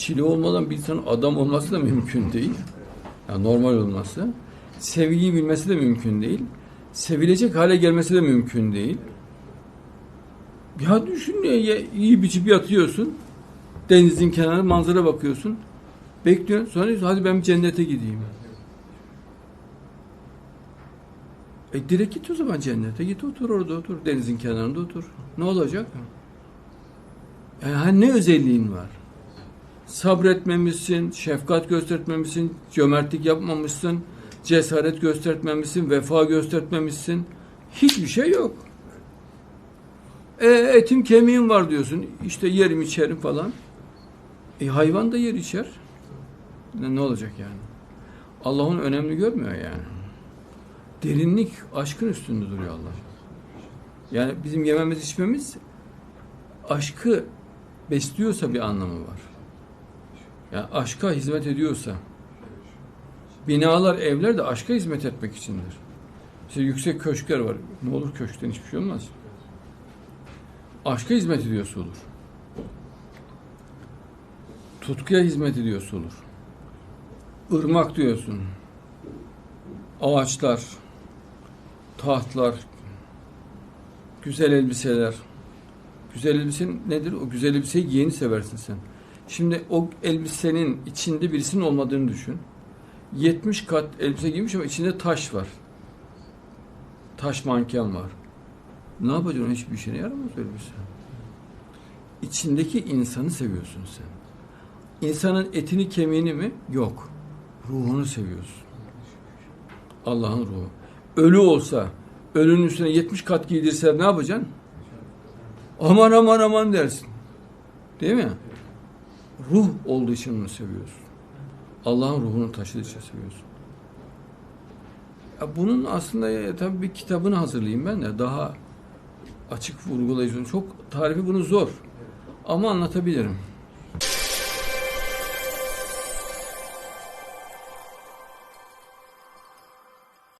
çile olmadan bir insanın adam olması da mümkün değil. Yani normal olması. Sevgiyi bilmesi de mümkün değil. Sevilecek hale gelmesi de mümkün değil. Ya düşün ya, iyi biçip yatıyorsun. Denizin kenarı manzara bakıyorsun. Bekliyorsun. Sonra diyorsun hadi ben cennete gideyim. E direkt git o zaman cennete. Git otur orada otur. Denizin kenarında otur. Ne olacak? Yani ha, ne özelliğin var? Sabretmemişsin, şefkat göstermemişsin, cömertlik yapmamışsın, cesaret göstermemişsin, vefa göstermemişsin. Hiçbir şey yok. E, etim kemiğim var diyorsun. İşte yerim içerim falan. E, hayvan da yer içer. Ne, ne olacak yani? Allah onu önemli görmüyor yani. Derinlik aşkın üstünde duruyor Allah. Yani bizim yememiz içmemiz aşkı besliyorsa bir anlamı var. Yani aşka hizmet ediyorsa binalar, evler de aşka hizmet etmek içindir. İşte yüksek köşkler var. Ne olur köşkten hiçbir şey olmaz. Aşka hizmet ediyorsa olur. Tutkuya hizmet ediyorsa olur. Irmak diyorsun. Ağaçlar, tahtlar, güzel elbiseler. Güzel elbisen nedir? O güzel elbiseyi giyeni seversin sen. Şimdi o elbisenin içinde birisinin olmadığını düşün. 70 kat elbise giymiş ama içinde taş var. Taş manken var. Ne yapacaksın? Hiçbir işine yaramaz elbise. İçindeki insanı seviyorsun sen. İnsanın etini kemiğini mi? Yok. Ruhunu seviyorsun. Allah'ın ruhu. Ölü olsa, ölünün üstüne 70 kat giydirse ne yapacaksın? Aman aman aman dersin. Değil mi? Ruh olduğu için onu seviyorsun. Allah'ın ruhunu taşıdığı için seviyorsun. Ya bunun aslında ya, tabii bir kitabını hazırlayayım ben de daha açık vurgulayıcı. Çok tarifi bunu zor. Ama anlatabilirim.